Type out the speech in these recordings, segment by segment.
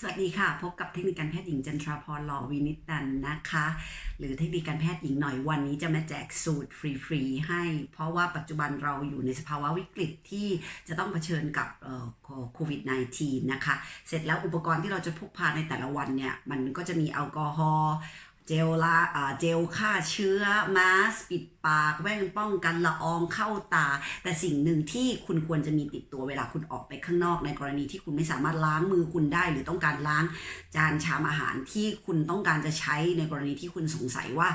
สวัสดีค่ะ พบกับเทคนิคการแพทย์หญิงจันทราพรหล่อวินิตันนะคะ หรือเทคนิคการแพทย์หญิงหน่อยวันนี้จะมาแจกสูตรฟรีๆให้ เพราะว่าปัจจุบันเราอยู่ในสภาวะวิกฤตที่จะต้องเผชิญกับโควิด -19 นะคะ เสร็จแล้วอุปกรณ์ที่เราจะพกพาในแต่ละวันเนี่ย มันก็จะมีแอลกอฮอล์ เจลลาอ่าเจลฆ่าเชื้อมาสปิดปากแว่นป้องกันละอองเข้าตา แต่สิ่งหนึ่งที่คุณควรจะมีติดตัวเวลาคุณออกไปข้างนอก ในกรณีที่คุณไม่สามารถล้างมือคุณได้ หรือต้องการล้างจานชามอาหารที่คุณต้องการจะใช้ในกรณีที่คุณสงสัยว่า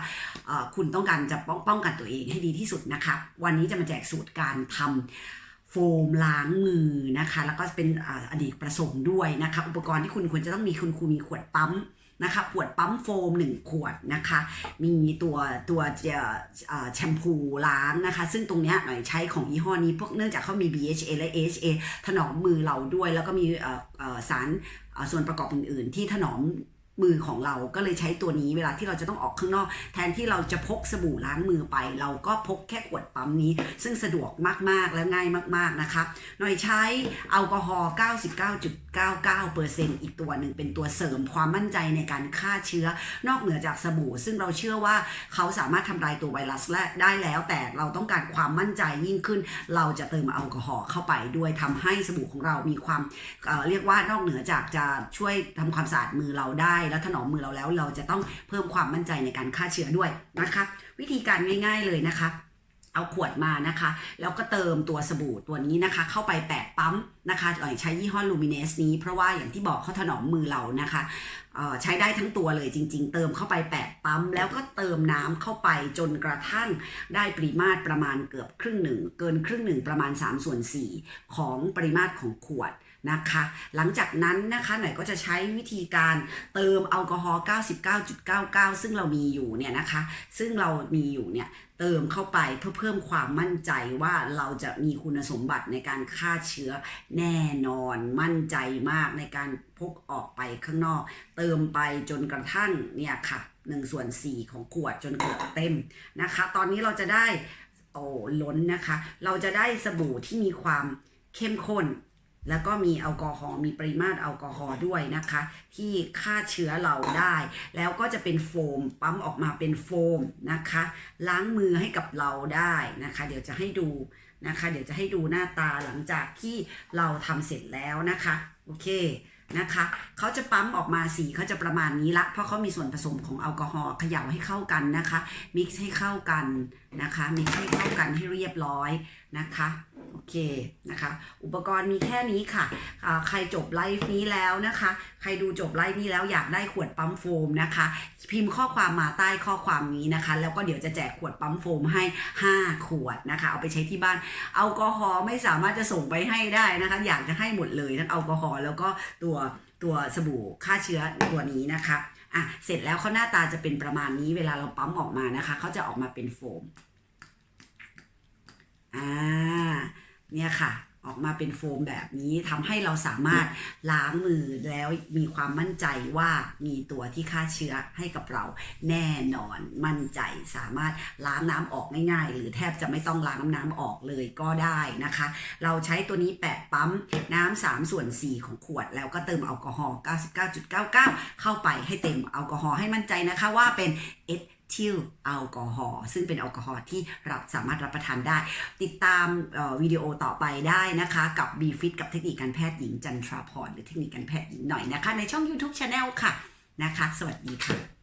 เอ่อคุณต้องการจะป้องป้องกันตัวเองให้ดีที่สุดนะคะวันนี้จะมาแจกสูตรการทำ โฟมล้างมือนะคะ แล้วก็เป็นออดีตประสงค์ด้วยนะคะ อุปกรณ์ที่คุณควรจะต้องมีคุณครูมีขวดปั๊มนะคะขวดปั๊มโฟม 1 ขวดนะคะ มีตัวตัวแชมพูล้างนะคะ ซึ่งตรงเนี้ยหน่อยใช้ของยี่ห้อนี้พวกเนื่องจากเขามี BHA และ AHA ถนอมมือเราด้วย แล้วก็มีสารส่วนประกอบอื่น ๆ ที่ถนอม มือของเราก็เลยใช้ตัวนี้เวลาที่เราจะต้องออกข้างนอก แทนที่เราจะพกสบู่ล้างมือไป เราก็พกแค่ขวดปั๊มนี้ ซึ่งสะดวกมากๆและง่ายมากๆนะคะหน่อยใช้แอลกอฮอล์ 99.99%อีกตัวหนึ่งเป็นตัวเสริมความมั่นใจในการฆ่าเชื้อ นอกเหนือจากสบู่ ซึ่งเราเชื่อว่าเขาสามารถทำลายตัวไวรัสและได้แล้ว แต่เราต้องการความมั่นใจยิ่งขึ้น เราจะเติมแอลกอฮอล์เข้าไปด้วยทำให้สบู่ของเรามีความเเรียกว่านอกเหนือจากจะช่วยทำความสะอาดมือเราได้แล้วถนอมมือเราแล้ว เราจะต้องเพิ่มความมั่นใจในการฆ่าเชื้อด้วยนะคะ วิธีการง่าย ๆเลยนะคะเอาขวดมานะคะ แล้วก็เติมตัวสบู่ตัวนี้นะคะ เข้าไปแปะปั๊มนะคะเอ่อใช้ยี่ห้อ Luminous นี้เพราะว่าอย่างที่บอกเขาถนอมมือเรานะคะใช้ได้ทั้งตัวเลยจริง ๆ เติมเข้าไปแปะปั๊ม แล้วก็เติมน้ำเข้าไปจนกระทั่งได้ปริมาตรประมาณเกือบครึ่งหนึ่ง เกินครึ่งหนึ่งประมาณ3ส่วน4ของปริมาตรของขวด นะคะ หลังจากนั้นนะคะหน่อยก็จะใช้วิธีการเติมแอลกอฮอล์99.99 ซึ่งเรามีอยู่เนี่ยนะคะ ซึ่งเรามีอยู่เนี่ยเติมเข้าไปเพื่อเพิ่มความมั่นใจว่าเราจะมีคุณสมบัติในการฆ่าเชื้อแน่นอนมั่นใจมากในการพกออกไปข้างนอก เติมไปจนกระทั่งเนี่ยค่ะ1ส่วน4ของขวดจนเกือบเต็มนะคะ ตอนนี้เราจะได้โอ้ล้นนะคะ เราจะได้สบู่ที่มีความเข้มข้น แล้วก็มีแอลกอฮอล์มีปริมาตรแอลกอฮอล์ด้วยนะคะ ที่ฆ่าเชื้อเราได้ แล้วก็จะเป็นโฟมปั๊มออกมาเป็นโฟมนะคะ ล้างมือให้กับเราได้นะคะ เดี๋ยวจะให้ดูนะคะ เดี๋ยวจะให้ดูหน้าตาหลังจากที่เราทำเสร็จแล้วนะคะโอเคนะคะเขาจะปั๊มออกมาสีเขาจะประมาณนี้ละ เพราะเขามีส่วนผสมของแอลกอฮอล์เขย่าให้เข้ากันนะคะมิกซ์ให้เข้ากันนะคะมิกซ์ให้เข้ากันให้เรียบร้อยนะคะ โอเคนะคะ อุปกรณ์มีแค่นี้ค่ะ ใครจบไลฟ์นี้แล้วนะคะ ใครดูจบไลฟ์นี้แล้วอยากได้ขวดปั๊มโฟมนะคะ พิมพ์ข้อความมาใต้ข้อความนี้นะคะ แล้วก็เดี๋ยวจะแจกขวดปั๊มโฟมให้ 5 ขวดนะคะ เอาไปใช้ที่บ้านแอลกอฮอล์ไม่สามารถจะส่งไปให้ได้นะคะ อยากจะให้หมดเลยทั้งแอลกอฮอล์แล้วก็ตัวตัวสบู่ฆ่าเชื้อตัวนี้นะคะอะเสร็จแล้วเขาหน้าตาจะเป็นประมาณนี้เวลาเราปั๊มออกมานะคะเขาจะออกมาเป็นโฟม อ่า เนี่ยค่ะออกมาเป็นโฟมแบบนี้ทำให้เราสามารถล้างมือแล้วมีความมั่นใจว่ามีตัวที่ฆ่าเชื้อให้กับเราแน่นอนมั่นใจสามารถล้างน้ำออกง่ายๆ หรือแทบจะไม่ต้องล้างน้ำออกเลยก็ได้นะคะ เราใช้ตัวนี้แปะปั๊มน้ำ3ส่วน 4 ของขวด แล้วก็เติมแอลกอฮอล์ 99.99 เข้าไปให้เต็มแอลกอฮอล์ให้มั่นใจนะคะว่าเป็นเอ ทิลแอลกอฮอล์ซึ่งเป็นแอลกอฮอล์ที่เราสามารถรับประทานได้ ติดตามวิดีโอต่อไปได้นะคะกับ b f i t กับเทคนิคการแพทย์หญิงจันทราพรหรือเทคนิคการแพทย์หญิงหน่อยนะคะ ในช่อง YouTube Channel ค่ะนะคะ สวัสดีค่ะ